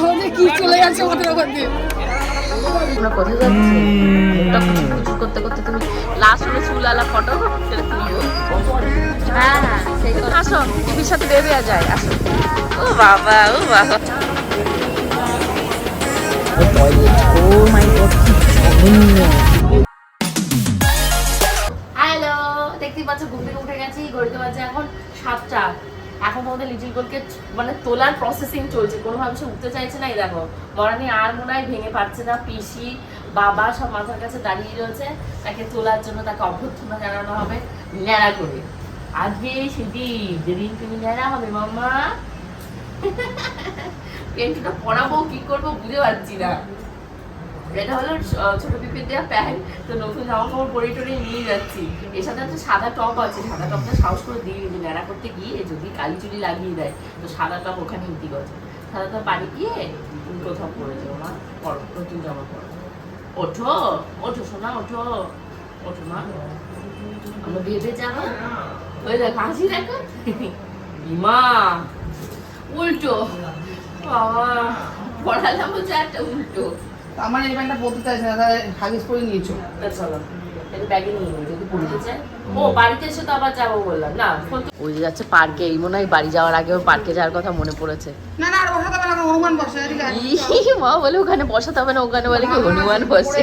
কি চলে যাচ্ছে মাথার ওখান দিয়ে? আমরা কোথায় যাচ্ছি? মুখটা কুচুর কুচুর করতে করতে তুমি লাস্ট হলে চুলালা ফটো সেটা তুলবো হ্যাঁ হ্যাঁ সেই। আসো টিভির সাথে বেবে যায় আসো। ও বাবা ও বাবা। এখন তোমাদের লিটিল গোলকে মানে তোলার প্রসেসিং চলছে। কোনোভাবে সে উঠতে চাইছে না। এই দেখো, মরানি আর মনে হয় ভেঙে পারছে না। পিসি, বাবা সব মাথার কাছে দাঁড়িয়ে রয়েছে। তাকে তোলার জন্য তাকে অভ্যর্থনা জানানো হবে। ন্যাড়া করে। আজকে সেদিন যেদিন তুমি ন্যাড়া হবে, মাম্মা। পেন্টটা পড়াবো কি করব বুঝতে পারছি না। এটা হলো ছোট পিপির দেওয়া প্যান্ট, তো নতুন জামা কাপড় পরে টরে নিয়ে যাচ্ছি। এর সাথে একটা সাদা টপ আছে, সাদা টপটা সাহস করে দিয়ে ন্যাড়া করতে গিয়ে যদি কালি চুলি লাগিয়ে দেয়, তো সাদা টপ ওখানে সাদা টপ বাড়ি গিয়ে কোথাও পরে মা নতুন জামা ওঠো ওঠো সোনা, ওঠো ওঠো মা। আমরা যাব। ওই দেখো, হাসি দেখো। মা উল্টো। বাবা, পড়ালাম বলছে একটা উল্টো। আমার এই প্যান্টটা পরতে চাইছে না তাহলে হাগিস করে নিয়েছো। চলো ব্যাগে নিয়ে নিই যদি পড়তে চাই ও বাড়িতে এসে তো আবার যাব বললাম না? ওই যে যাচ্ছে পার্কে এই মনে হয় বাড়ি যাওয়ার আগেও পার্কে যাওয়ার কথা মনে পড়েছে। না না আর বসাতে পারে না হনুমান বসে এদিকে আয়। ই, মা বলে ওখানে বসাতে হবে না ওখানে বলে কি হনুমান বসে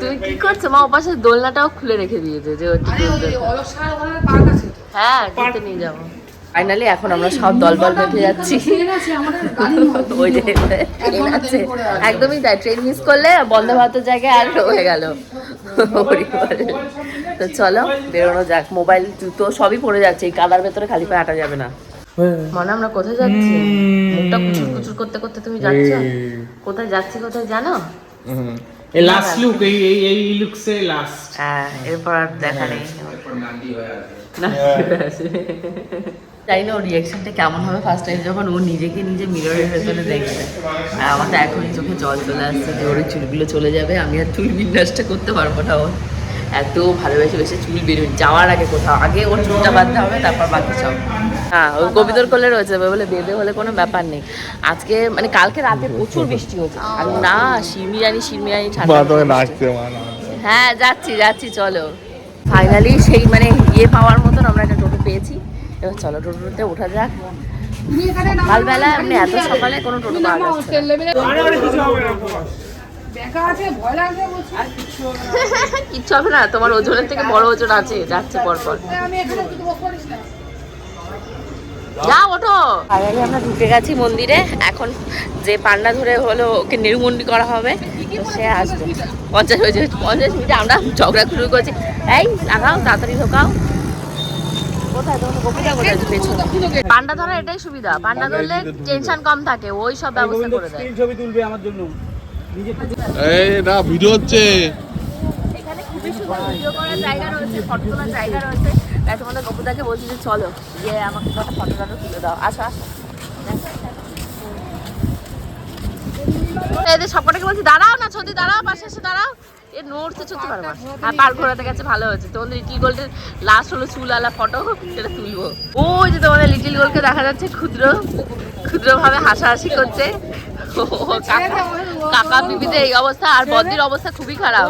তুমি কি করছ? মা ওপাশে দোলনাটাও খুলে রেখে দিয়েছে যে হ্যাঁ ঘুরতে নিয়ে যাব। ফাইনালি এখন আমরা সব দলবল বেঁধে যাচ্ছি। ওই যে ট্রেন আছে। একদমই তাই ট্রেন মিস করলে বন্ধ ভারতের জায়গায় আর হয়ে গেল। তো চলো বেরোনো যাক। মোবাইল জুতো সবই পড়ে যাচ্ছে এই কাদার ভেতরে খালি পায়ে হাঁটা যাবে না। মনে আমরা কোথায় যাচ্ছি? মুখটা কুচুর কুচুর করতে করতে তুমি যাচ্ছ? কোথায় যাচ্ছি কোথায় জানো? এই লাস্ট লুক এই এই এই লুকসে লাস্ট হ্যাঁ এরপর আর দেখা নেই। না, জানি না ওর রিয়াকশনটা কেমন হবে ফার্স্ট টাইম যখন ও নিজেকে নিজে মিররের ভেতরে দেখবে আর আমার তো এখনই চোখে জল চলে আসছে যে ওর চুলগুলো চলে যাবে আমি আর চুল বিন্যাসটা করতে পারব না ওর। এত ভালোবেসে বেসে চুল বেরোয় যাওয়ার আগে কোথাও আগে ওর চুলটা বাঁধতে হবে তারপর বাকি সব। হ্যাঁ ওই গোবিন্দর কোলে রয়েছে বলে বেঁধে হলে কোনো ব্যাপার নেই। আজকে মানে কালকে রাতে প্রচুর বৃষ্টি হচ্ছে আর না শিরমি জানি শিরমি ঠান্ডা নাচতে হ্যাঁ যাচ্ছি যাচ্ছি চলো। ফাইনালি সেই মানে ইয়ে পাওয়ার মতন আমরা একটা টোটো পেয়েছি। এবার চলো টোটোতে ওঠা যাক। সকালবেলা এমনি এত সকালে কোনো টোটো পাওয়া যাচ্ছে। কিচ্ছু হবে না, তোমার ওজনের থেকে বড় ওজন আছে, যাচ্ছে পর পর আমি এখানে কিছু বক করিস না যা ওঠো। ফাইনালি আমরা ঢুকে গেছি মন্দিরে। এখন যে পান্ডা ধরে হলো ওকে নিরুমন্ডি করা হবে, তো সে আসবে। পঞ্চাশ হয়েছে পঞ্চাশ মিনিটে আমরা ঝগড়া শুরু করছি। এই, লাগাও, তাড়াতাড়ি ঢোকাও। পান্ডা ধরা এটাই সুবিধা। পান্ডা ধরলে টেনশন কম থাকে ওই সব ব্যবস্থা করে দেয়। ছবি তুলবে আমার জন্য। এই না ভিডিও হচ্ছে। এখানে খুবই সুন্দর ভিডিও করার জায়গা রয়েছে ফটো তোলার জায়গা রয়েছে। তাই তোমাদের গপুদাকে বলছি যে চলো গিয়ে আমাকে কটা ফটো টটো তুলে দাও। আসো আসো। এদের বলছি দাঁড়াও না ছদি দাঁড়াও পাশে এসে দাঁড়াও। এ হ্যাঁ পার ঘোরাতে গেছে, ভালো হয়েছে। তোমাদের লিটিল গোল্ডের হলো ফটো তুলবো। ওই যে তোমাদের লিটিল গোল্ডকে দেখা যাচ্ছে, ক্ষুদ্র, ক্ষুদ্রভাবে হাসাহাসি করছে। কাকা এই অবস্থা, আর বদির অবস্থা খুবই খারাপ।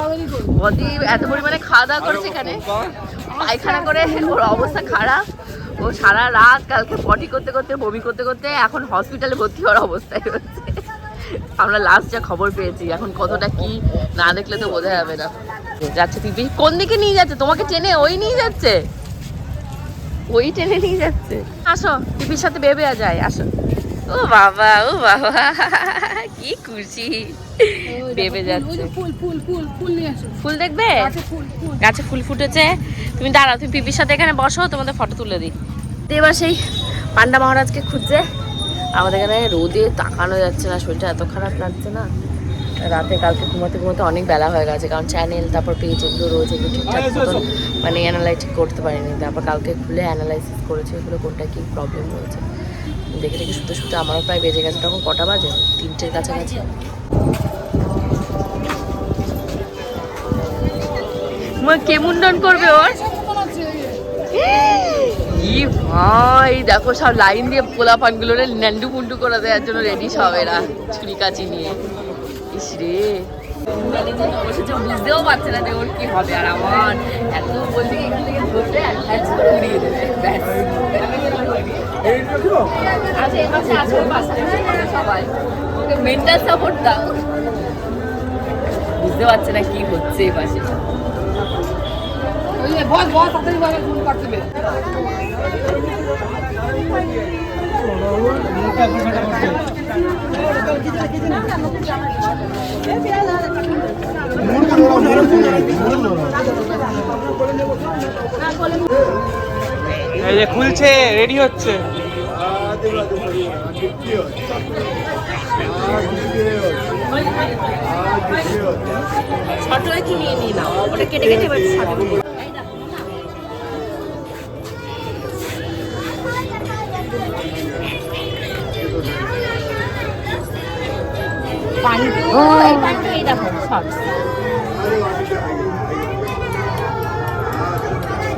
বদি এত পরিমাণে খাওয়া দাওয়া করেছে এখানে। পায়খানা করে, ওর অবস্থা খারাপ। ও সারা রাত কালকে পটি করতে করতে, বমি করতে করতে এখন হসপিটালে ভর্তি হওয়ার অবস্থায় রয়েছে আমরা লাস্ট যা খবর পেয়েছি এখন কতটা কি না দেখলে তো বোঝা যাবে না। যাচ্ছে পিপি কোন দিকে নিয়ে যাচ্ছে? তোমাকে টেনে ওই নিয়ে যাচ্ছে? ওই টেনে নিয়ে যাচ্ছে। আসো পিপির সাথে বেবে যায় আসো। ও বাবা ও বাবা কি খুশি। বেবে যাচ্ছে। ফুল ফুল ফুল ফুল নিয়ে আসো। ফুল দেখবে? গাছে ফুল ফুল। গাছে ফুল ফুটেছে। তুমি দাঁড়াও তুমি পিপির সাথে এখানে বসো তোমাদের ফটো তুলে দিই। এবার সেই পান্ডা মহারাজকে খুঁজছে। আমাদের এখানে রোদে তাকানো যাচ্ছে না শরীরটা এত খারাপ লাগছে না। রাতে কালকে ঘুমাতে ঘুমাতে অনেক বেলা হয়ে গেছে কারণ চ্যানেল তারপর পেজ এগুলো রোজ এগুলো ঠিকঠাক মতন মানে অ্যানালাইটিক করতে পারিনি। তারপর কালকে খুলে অ্যানালাইসিস করেছে এগুলো কোনটা কী প্রবলেম হয়েছে। দেখে দেখে শুতে শুতে আমারও প্রায় বেজে গেছে তখন কটা বাজে? তিনটের কাছাকাছি। কেমন কে মুন্ডন করবে ওর? কি ভাই দেখো সব লাইন দিয়ে পোলা পানগুলো ন্যান্ডু পুন্ডু করে দেওয়ার জন্য রেডি সব এরা ছুরি কাচি নিয়ে। ইস রে। বুঝতেও পারছে না যে ওর কি হবে আর আমার। এত বলছে কি এখান থেকে ধরতে উড়িয়ে দেবে আচ্ছা পাশে পাশে সবাই ওকে মেন্টাল সাপোর্ট দাও। বুঝতে পারছে না কি হচ্ছে এই পাশে। এই যে খুলছে রেডি হচ্ছে। ছোট একটু নিয়ে নাও ওটা কেটে কেটে এবার পান্টু এই পান্টু এই দেখো শর্টস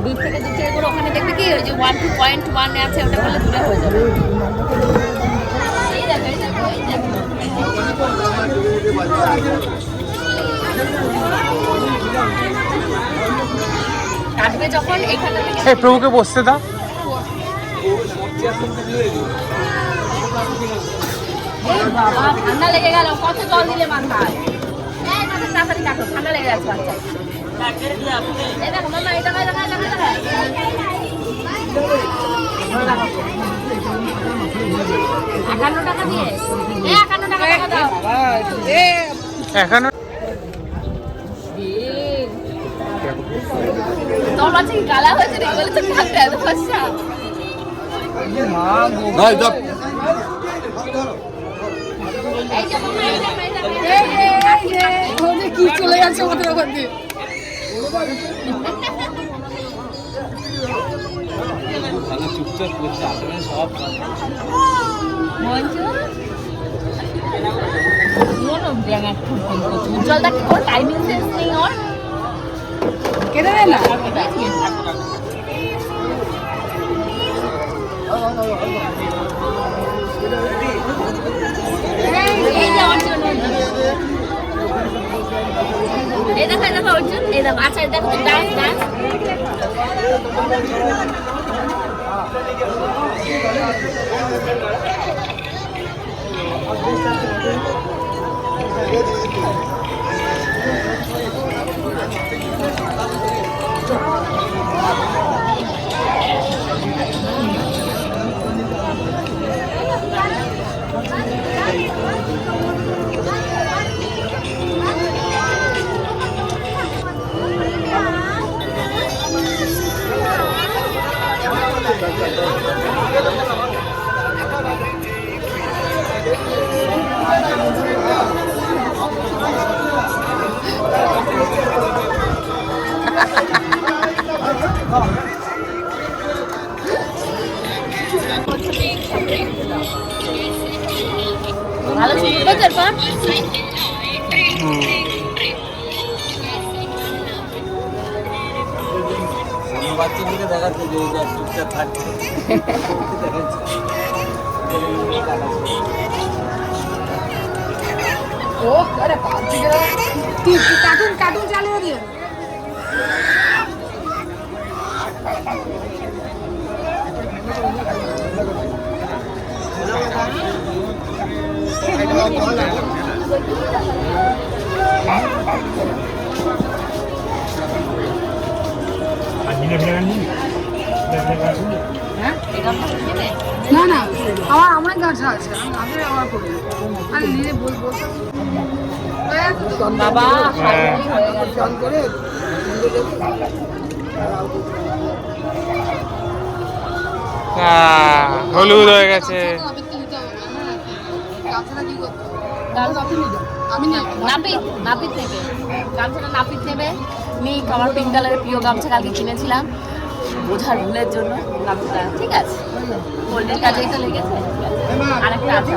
দূর থেকে দূর থেকে করে ওখানে দেখবে কি ওই যে ওয়ান টু পয়েন্ট ওয়ান আছে ওটা দূরে হয়ে যাবে। এই দেখো এই দেখো এই দেখো। যখন এখানে থেকে। প্রভুকে বসতে দাও। এই বাবা ঠান্ডা লেগে গেল কত জল দিলে মাথায়? তাড়াতাড়ি কাটো ঠান্ডা লেগে যাচ্ছে বাচ্চা। এই দেখো মামা এটা এটা এটা এটা একান্ন টাকা দিয়ে? একান্ন টাকা টাকা দাও। এখনও তোর বাচ্চা কি গালা হয়েছে রে? বলে তো এত কি চলে যাচ্ছে আমাদের ওখান দিয়ে ফোন করছে ওর কেটে দেয় না এই যে অর্জুন অর্জুন। এই দেখো এই দেখো অর্জুন এই দেখো আচ্ছা এই দেখো ডান্স ডান্স ভালো বাচ্চাদেরকে দেখাচ্ছে যে এটা চুপচাপ থাকছে। ও আরে তুই কার্টুন কার্টুন চালিয়ে দিয়ে হ্যাঁ? না না আমার আমার গাছা আছে আমি গাছে করি আরে নিজে বল বাবা হ্যাঁ। হয়ে করে হলুদ হয়ে গেছে। আমি না নাপিত নাপিত নেবে গামছাটা নাপিত নেবে। নিক আমার পিঙ্ক কালারের প্রিয় গামছা কালকে কিনেছিলাম। বোঝার ভুলের জন্য গামছাটা। ঠিক আছে। গোল্ডের কাজেই তো লেগেছে আরেকটা আছে।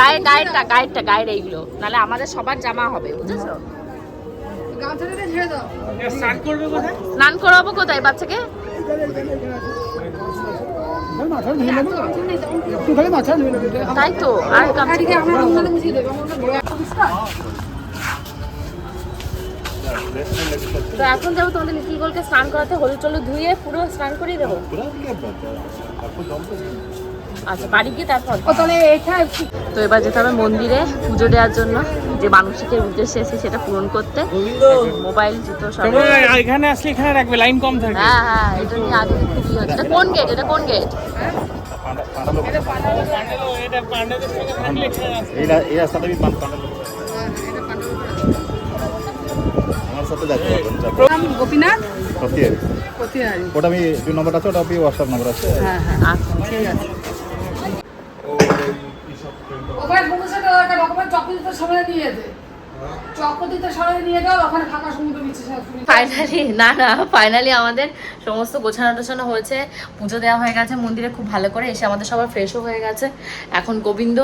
গায়ে গায়েরটা গায়েরটা গায়ের এইগুলো। নাহলে আমাদের সবার জামা হবে বুঝেছ? স্নান করাবো কোথায়? বাচ্চাকে? তাই তো আর তো এখন যাব তোমাদের লিটিল গোলকে স্নান করাতে হলুদ টলুদ ধুয়ে পুরো স্নান করিয়ে দেবো। আচ্ছা বাড়ি গিয়ে তারপর। ও তাহলে এটা তো এবার যেতে হবে মন্দিরে পুজো দেওয়ার জন্য। যে মানসিকের উদ্দেশ্যে এসে সেটা পূরণ করতে। মোবাইল জুতো সব এখানে আসলে এখানে রাখবে লাইন কম থাকবে। হ্যাঁ হ্যাঁ এটা নিয়ে আগে খুবই হচ্ছে? এটা কোন গেট এটা কোন গেট এটা পান্ডাদের সঙ্গে থাকলে এখানে এই রাস্তাটা আমি পান পান্ডাল সাথে নাম গোপীনাথ? ওকে ওটা আমি যে নম্বর আছে ওটা আপনি হোয়াটসঅ্যাপ নম্বর আছে। হ্যাঁ হ্যাঁ আচ্ছা ঠিক আছে। তো একটা ডকুমেন্ট সামনে নিয়ে যেতে। ফাইনালি না না ফাইনালি আমাদের সমস্ত গোছানো টোছানো হয়েছে। পুজো দেওয়া হয়ে গেছে মন্দিরে খুব ভালো করে এসে আমাদের সবার ফ্রেশও হয়ে গেছে। এখন গোবিন্দ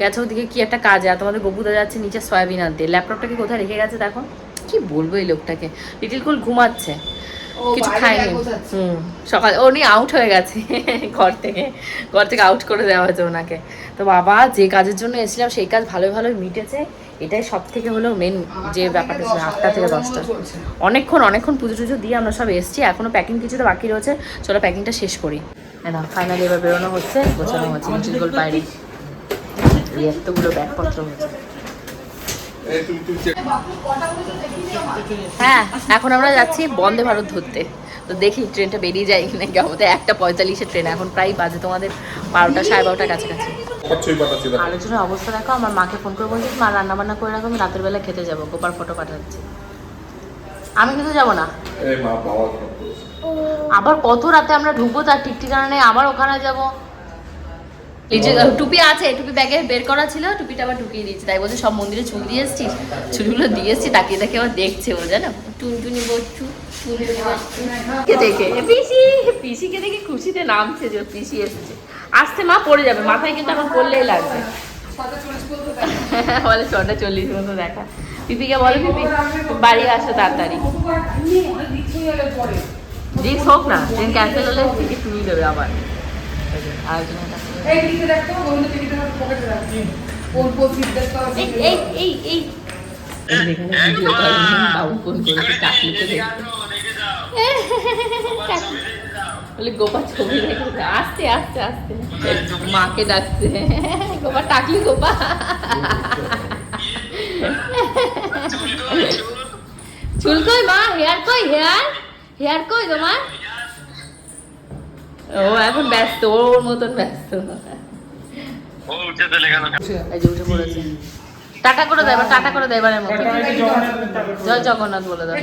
গেছে ওদিকে কি একটা কাজে আর তোমাদের গবুদা যাচ্ছে নিচে সয়াবিন আনতে। ল্যাপটপটাকে কোথায় রেখে গেছে দেখো? কি বলব এই লোকটাকে? লিটিল কুল ঘুমাচ্ছে। কিছু খায়নি। হুম সকাল উনি আউট হয়ে গেছে ঘর থেকে। ঘর থেকে আউট করে দেওয়া হয়েছে ওনাকে। তো বাবা যে কাজের জন্য এসেছিলাম সেই কাজ ভালো ভালো মিটেছে। এটাই সব থেকে হলো মেন যে ব্যাপারটা ছিল আটটা থেকে দশটা। অনেকক্ষণ অনেকক্ষণ পুজো টুজো দিয়ে আমরা সব এসেছি। এখনও প্যাকিং কিছু তো বাকি রয়েছে। চলো প্যাকিংটা শেষ করি। না ফাইনালি এবার বেরোনো হচ্ছে গোছানো হচ্ছে। গোল বাইরে। এতগুলো ব্যাগপত্র হচ্ছে। হ্যাঁ এখন আমরা যাচ্ছি বন্দে ভারত ধরতে। তো দেখি ট্রেনটা বেরিয়ে যায় নাকি আমাদের একটা পঁয়তাল্লিশের ট্রেন এখন প্রায় বাজে তোমাদের বারোটা সাড়ে বারোটার কাছাকাছি। আলোচনার অবস্থা দেখো আমার মাকে ফোন করে বলছি মা রান্না বান্না করে রাখো আমি রাতের বেলা খেতে যাব গোপার ফটো পাঠাচ্ছি। আমি কিন্তু যাব না। আবার কত রাতে আমরা ঢুকবো তার ঠিক ঠিকানা নেই আবার ওখানে যাব। লিচু টুপি আছে টুপি ব্যাগে বের করা ছিল টুপিটা আবার ঢুকিয়ে দিয়েছি তাই বলছে সব মন্দিরে চুল দিয়ে এসছিস চুলগুলো দিয়ে এসছি তাকিয়ে তাকিয়ে আবার দেখছে ও জানো টুনটুনি বচ্চু দেখে পিসি পিসিকে দেখে খুশিতে নামছে যে পিসি এসছে আসতে মা পড়ে যাবে মাথায় কিন্তু এখন পড়লেই লাগবে বলে ছটা চল্লিশ মতো দেখা পিপিকে বলে পিপি বাড়ি আসো তাড়াতাড়ি রিক্স হোক না ট্রেন ক্যান্সেল হলে টিকিট নিয়ে দেবে আবার আরেকজনের কাছে এই টিকিটে দেখতো গোবিন্দ টিকিটে পকেটে রাখছি কোন কোন সিট দেখতে এই এই এই এই। বাবু ফোন করেছে কাকলিকে বলে গোপা ছবি রেখেছে আসতে আসতে আসতে মাকে ডাকছে। গোপা টাকলি গোপা। চুল কই মা? হেয়ার কই হেয়ার? হেয়ার কই তোমার ও এখন ব্যস্ত ওর মতন ব্যস্ত। এই যে উঠে পড়েছে। টাটা করে দেয় টাটা করে দেয় এবারের মতো। জয় জগন্নাথ বলে দাও।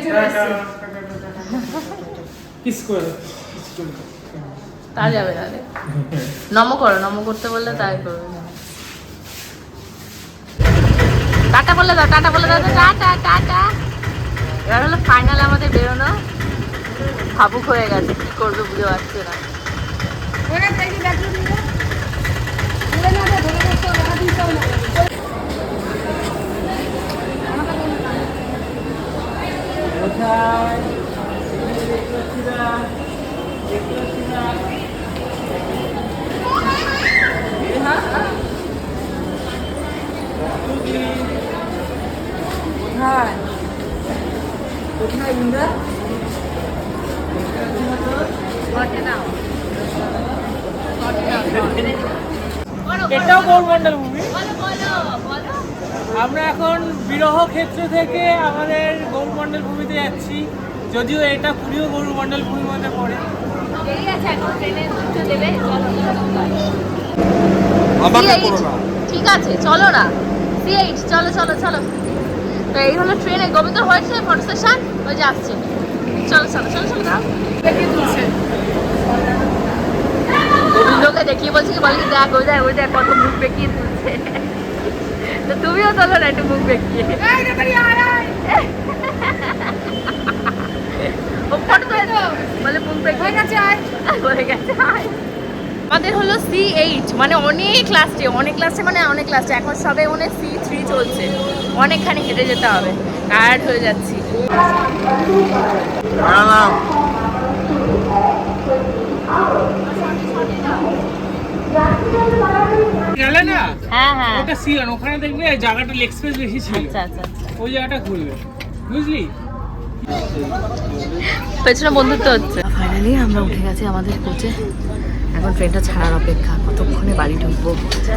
তা যাবে না রে। নম করো নম করতে বললে তাই করবে। না। টাটা বলে দাও টাটা বলে দাও টাটা টাটা। এবার হলো ফাইনাল আমাদের বেরোনো। ভাবুক হয়ে গেছে কি করবে বুঝতে পারছে না। ওখানে থেকে দেখো দিলে ধরে না ধরে বসতে হবে দেখা দিতে হবে না কোথায় কোথায় ইন্দ্রা এটাও গৌরমন্ডল মুভি আমরা এখন বিরহ ক্ষেত্র থেকে আমাদের গৌরমন্ডল ভূমিতে যাচ্ছি। যদিও এটা পুরীও গৌরমন্ডল ভূমির মধ্যে পড়ে। দেরি আছে এখন ট্রেনে দুটো দেবে চলো। আমাকে C8 করো না। ঠিক আছে চলো না। সি এইট চলো চলো চলো। তো এই হলো ট্রেনে গোবিন্দ হয়েছে ফটো সেশন ওই যে আসছে। চলো চলো চলো চলো দাও দেখে তুলছে দেখিয়ে বলছি কি বলি দেখ ওই দেখ ওই দেখ কত মুখ বেঁকিয়ে তুলছে। তো তুমিও তোলো না একটু মুখ বেঁকিয়ে। ও ফটো দাও। বলে মুখ বেঁকিয়ে হয়ে গেছে আয়। হয়ে গেছে আয়। আমাদের হলো সি এইট মানে অনেক লাস্টে অনেক লাস্টে মানে অনেক লাস্টে এখন সবে মনে সি থ্রি চলছে। অনেকখানি হেঁটে যেতে হবে। টায়ার্ড হয়ে যাচ্ছি। গেলে না হ্যাঁ হ্যাঁ। ওটা সিয়ন ওখানে দেখবে জায়গাটা লেগ স্পেস বেশি ছিল। আচ্ছা আচ্ছা আচ্ছা। ওই জায়গাটা খুলবে। বুঝলি? পেছনে বন্ধুত্ব হচ্ছে। ফাইনালি আমরা উঠে গেছি আমাদের কোচে এখন ট্রেনটা ছাড়ার অপেক্ষা কতক্ষণে বাড়ি ঢুকবো?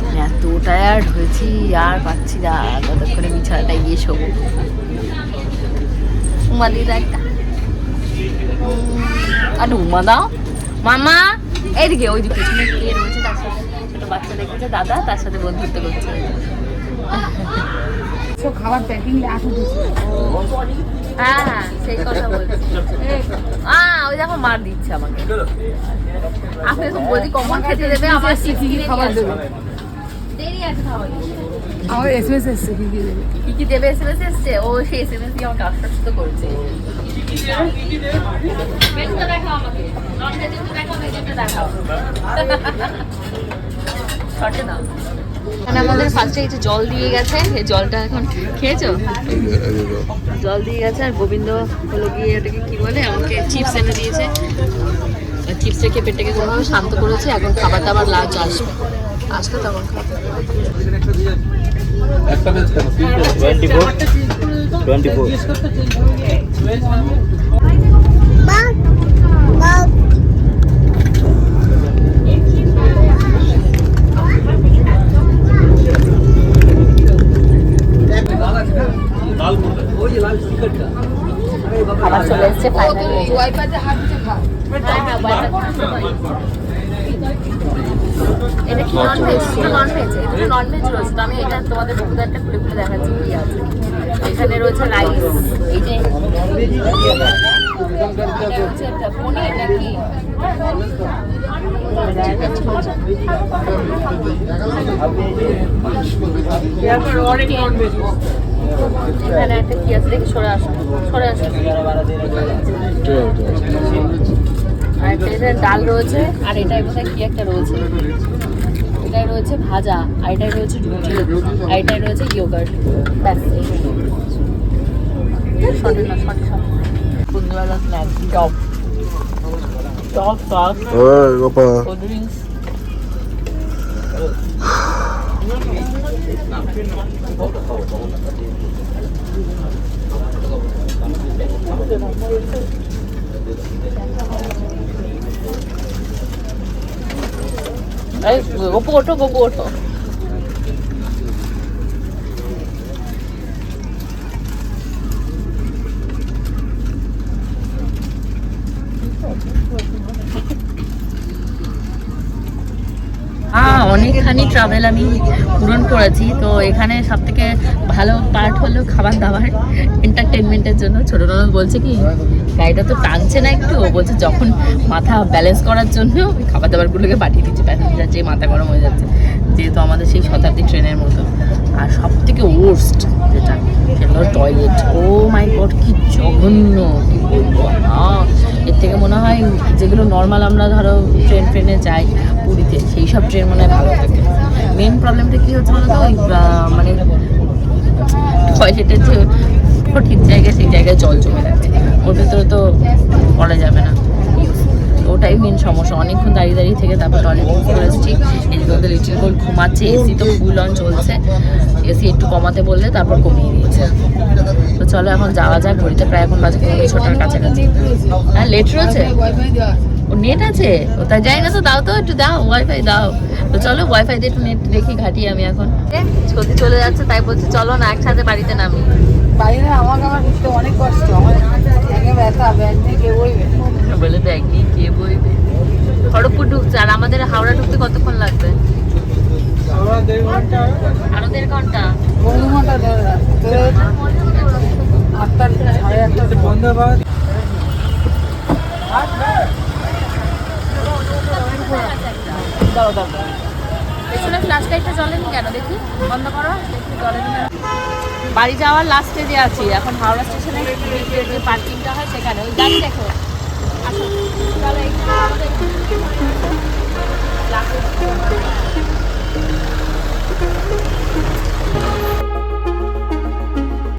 মানে এত টায়ার্ড হয়েছি আর পাচ্ছি না। কতক্ষণে বিছানাটায় গিয়ে শোবো। উমা দিয়ে একটা। আর উমা দাও। মামা এইদিকে ওই যে পেছনে কে রয়েছে তার সাথে। ছোট দাদা তার সাথে বন্ধুত্ব করছে। খাবার প্যাকিং হ্যাঁ হ্যাঁ সেই কথা বলছি। আহ ওই দেখো মার দিচ্ছে আমাকে। আপনি তো বলছি কমন খেতে দেবে? আমার কি কি খাবার দেবে? দেরি আছে খাওয়ার। আমার এসএমএস এসছে কি কি দেবে? কি কি দেবে এসএমএস এসছে? ও সেই এসএমএস দিয়ে আমাকে আশ্বস্ত করছে। মেনুটা দেখাও আমাকে। নন ভেজিটা দেখাও ভেজিটা দেখাও। না। এখানে আমাদের ফার্স্টে এই যে জল দিয়ে গেছে এই জলটা এখন খেয়েছো? জল দিয়ে গেছে আর গোবিন্দ হলো গিয়ে ওটাকে কি বলে আমাকে চিপস এনে দিয়েছে। চিপস রেখে পেটটাকে কোনোভাবে শান্ত করেছে এখন খাবার দাবার লাঞ্চ আসবে। আসবে তখন খাব। একটা বেশ কেন টোয়েন্টি ফোর টোয়েন্টি ফোর চলে এসছে দিতে খা এটা কি নন ভেজ এটা নন এটা নন ভেজ রয়েছে। তো আমি এটা তোমাদের শুধু একটা খুলে খুলে দেখাচ্ছি কি আছে। এখানে রয়েছে রাইস এই যে এটা হচ্ছে একটা পনির নাকি? কি আছে? দেখি সরে আসো। সরে আসো। আর ডাল রয়েছে আর এটাই বোধহয় কি একটা রয়েছে? এটাই রয়েছে ভাজা আর এটাই রয়েছে রুটি আর এটাই রয়েছে ইয়োগার্ট ব্যাস। সঠিক না সঠিক সঠিক সন্ধ্যেবেলা snacks top top top cold drinks এই গপু ওঠো গপু ওঠো হ্যাঁ অনেকখানি ট্রাভেল আমি পূরণ করেছি। তো এখানে সব থেকে ভালো পার্ট হলো খাবার দাবার এন্টারটেনমেন্টের জন্য। ছোট ননদ বলছে কি, গাড়িটা তো টানছে না একটু। বলছে, যখন মাথা ব্যালেন্স করার জন্য খাবার দাবারগুলোকে পাঠিয়ে দিচ্ছে প্যাসেঞ্জার যে মাথা গরম হয়ে যাচ্ছে। যেহেতু আমাদের সেই শতাব্দী ট্রেনের মতো। আর সব থেকে ওর্স্ট যেটা, সেটা হলো টয়লেট ও মাই গড কি জঘন্য, কি বলব? এর থেকে মনে হয় যেগুলো নর্মাল আমরা ধরো ট্রেন ট্রেনে যাই পুরীতে, সেই সব ট্রেন মনে হয় ভালো থাকে। মেন প্রবলেমটা কী হচ্ছে বলতো? ওই মানে টয়লেটের যে সঠিক জায়গায়, সেই জায়গায় জল জমে যাচ্ছে। ওর ভেতরে তো করা যাবে না। ওটাই মেন সমস্যা। অনেকক্ষণ দাঁড়িয়ে দাঁড়িয়ে থেকে তারপর টয়লেট বুক করে এসেছি এদিকে ওদের লিটিল গোল ঘুমাচ্ছে এসি তো ফুল অন চলছে। এসি একটু কমাতে বললে তারপর কমিয়ে দিয়েছে। তো চলো এখন যাওয়া যাক, ঘড়িতে প্রায় এখন বাজে ছটার কাছাকাছি। হ্যাঁ লেট রয়েছে। ও নেট আছে? ও তাই যাই না তো দাও তো একটু দাও ওয়াইফাই দাও। তো চলো ওয়াইফাই দিয়ে একটু নেট দেখি ঘাটি আমি এখন। ছুটি চলে যাচ্ছে তাই বলছি চলো না একসাথে বাড়িতে নামি। বাইরে আমাকে আমার উঠতে অনেক কষ্ট আমার একে ব্যথা ব্যাগ থেকে বইবে? বলে দেখ কি কে বইবে? খড়গপুর ঢুকছে আর আমাদের হাওড়া ঢুকতে কতক্ষণ লাগবে? আমরা দেড় ঘণ্টা আরও দেড় ঘণ্টা। পনেরো ঘণ্টা ধরে আটটা সাড়ে আটটা। বন্ধ দাও। পেছনে ফ্ল্যাশ লাইটটা জ্বলেনি কেন? দেখি বন্ধ করো দেখি জ্বলেনি। বাড়ি যাওয়ার লাস্ট স্টেজে আছি এখন হাওড়া স্টেশনে যে পার্কিংটা হয় সেখানে। ওই গাড়ি দেখো। আসো।